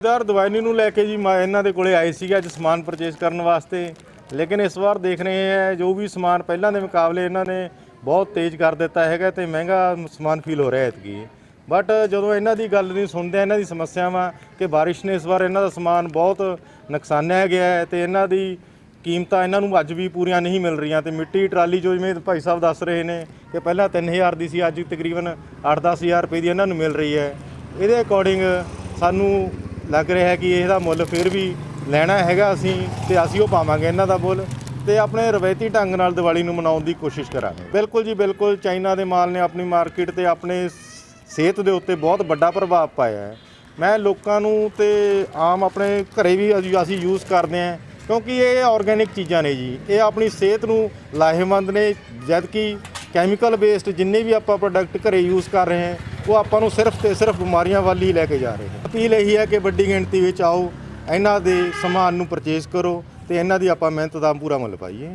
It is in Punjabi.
ਦਾਰ ਦਵਾਈ ਨੂੰ ਲੈ ਕੇ ਜੀ ਮੈਂ ਇਹਨਾਂ ਦੇ ਕੋਲੇ ਆਏ ਸੀਗੇ ਅੱਜ ਸਮਾਨ ਪਰਚੇਸ ਕਰਨ ਵਾਸਤੇ। ਲੇਕਿਨ ਇਸ ਵਾਰ ਦੇਖ ਰਹੇ ਹੈ, ਜੋ ਵੀ ਸਮਾਨ ਪਹਿਲਾਂ ਦੇ ਮੁਕਾਬਲੇ ਇਹਨਾਂ ਨੇ ਬਹੁਤ ਤੇਜ਼ ਕਰ ਦਿੱਤਾ ਹੈਗਾ ਤੇ ਮਹਿੰਗਾ ਸਮਾਨ ਫੀਲ ਹੋ ਰਿਹਾ ਐਤਕੀ। ਬਟ ਜਦੋਂ ਇਹਨਾਂ ਦੀ ਗੱਲ ਨਹੀਂ ਸੁਣਦੇ, ਇਹਨਾਂ ਦੀ ਸਮੱਸਿਆਵਾਂ ਕਿ ਬਾਰਿਸ਼ ਨੇ ਇਸ ਵਾਰ ਇਹਨਾਂ ਦਾ ਸਮਾਨ ਬਹੁਤ ਨੁਕਸਾਨਿਆ ਗਿਆ ਹੈ ਤੇ ਇਹਨਾਂ ਦੀ ਕੀਮਤਾਂ ਇਹਨਾਂ ਨੂੰ ਅੱਜ ਵੀ ਪੂਰੀਆਂ ਨਹੀਂ ਮਿਲ ਰਹੀਆਂ ਤੇ ਮਿੱਟੀ ਟਰਾਲੀ ਜੋ ਜਿਵੇਂ ਭਾਈ ਸਾਹਿਬ ਦੱਸ ਰਹੇ ਨੇ ਕਿ ਪਹਿਲਾਂ 3000 ਦੀ ਸੀ, ਅੱਜ ਤਕਰੀਬਨ 8-10000 ਰੁਪਏ ਦੀ ਇਹਨਾਂ ਨੂੰ ਮਿਲ ਰਹੀ ਹੈ। ਇਹਦੇ ਅਕੋਰਡਿੰਗ ਸਾਨੂੰ ਲੱਗ ਰਿਹਾ ਕਿ ਇਹਦਾ ਮੁੱਲ ਫਿਰ ਵੀ ਲੈਣਾ ਹੈਗਾ ਅਸੀਂ ਤੇ ਅਸੀਂ ਉਹ ਪਾਵਾਂਗੇ ਇਹਨਾਂ ਦਾ ਮੁੱਲ ਤੇ ਆਪਣੇ ਰਵਾਇਤੀ ਢੰਗ ਨਾਲ ਦੀਵਾਲੀ ਨੂੰ ਮਨਾਉਣ ਦੀ ਕੋਸ਼ਿਸ਼ ਕਰਾਂਗੇ। ਬਿਲਕੁਲ ਜੀ, ਬਿਲਕੁਲ ਚਾਈਨਾ ਦੇ ਮਾਲ ਨੇ ਆਪਣੀ ਮਾਰਕੀਟ ਤੇ ਆਪਣੇ ਸਿਹਤ ਦੇ ਉੱਤੇ ਬਹੁਤ ਵੱਡਾ ਪ੍ਰਭਾਵ ਪਾਇਆ ਹੈ। ਮੈਂ ਲੋਕਾਂ ਨੂੰ ਤੇ ਆਮ ਆਪਣੇ ਘਰੇ ਵੀ ਅਸੀਂ- ਯੂਜ਼ ਕਰਦੇ ਹਾਂ ਕਿਉਂਕਿ ਇਹ ਆਰਗੇਨਿਕ ਚੀਜ਼ਾਂ ਨੇ ਜੀ। ਇਹ ਆਪਣੀ ਸਿਹਤ ਨੂੰ ਲਾਹੇਵੰਦ ਨੇ ਜਦ ਕਿ ਕੈਮੀਕਲ ਬੇਸਡ ਜਿੰਨੇ ਵੀ ਆਪਾਂ ਪ੍ਰੋਡਕਟ ਘਰੇ ਯੂਜ਼ ਕਰ ਰਹੇ ਹਾਂ ਉਹ ਆਪਾਂ ਨੂੰ ਸਿਰਫ ਤੇ ਸਿਰਫ ਬਿਮਾਰੀਆਂ ਵੱਲ ਹੀ ਲੈ ਕੇ ਜਾ ਰਹੇ ਨੇ। ਅਪੀਲ ਇਹੀ ਹੈ ਕਿ ਵੱਡੀ ਗਿਣਤੀ ਵਿੱਚ ਆਓ, ਇਹਨਾਂ ਦੇ ਸਮਾਨ ਨੂੰ ਪਰਚੇਸ ਕਰੋ ਤੇ ਇਹਨਾਂ ਦੀ ਆਪਾਂ ਮਿਹਨਤ ਦਾ ਪੂਰਾ ਮੁੱਲ ਪਾਈਏ।